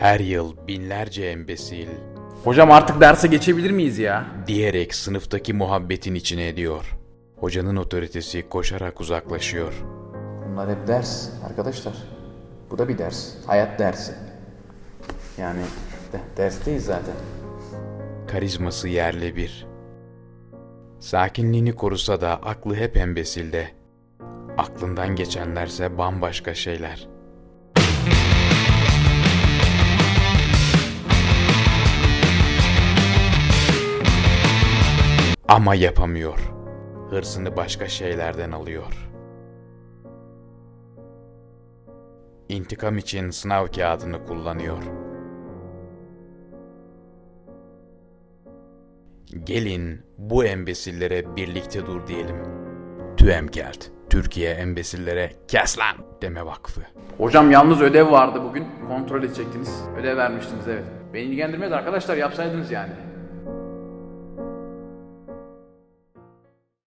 Her yıl binlerce embesil Hocam artık derse geçebilir miyiz ya? diyerek sınıftaki muhabbetin içine ediyor. Hocanın otoritesi koşarak uzaklaşıyor. Bunlar hep ders arkadaşlar. Bu da bir ders. Hayat dersi. Yani de, dersteyiz zaten. Karizması yerle bir. Sakinliğini korusa da aklı hep embesilde. Aklından geçenlerse bambaşka şeyler. Ama yapamıyor. Hırsını başka şeylerden alıyor. İntikam için sınav kağıdını kullanıyor. Gelin bu embesillere birlikte dur diyelim. TÜEMKELT, Türkiye Embesillere Kes lan deme vakfı. Hocam yalnız ödev vardı bugün. Kontrol edecektiniz. Ödev vermiştiniz evet. Beni ilgilendirmez arkadaşlar yapsaydınız yani.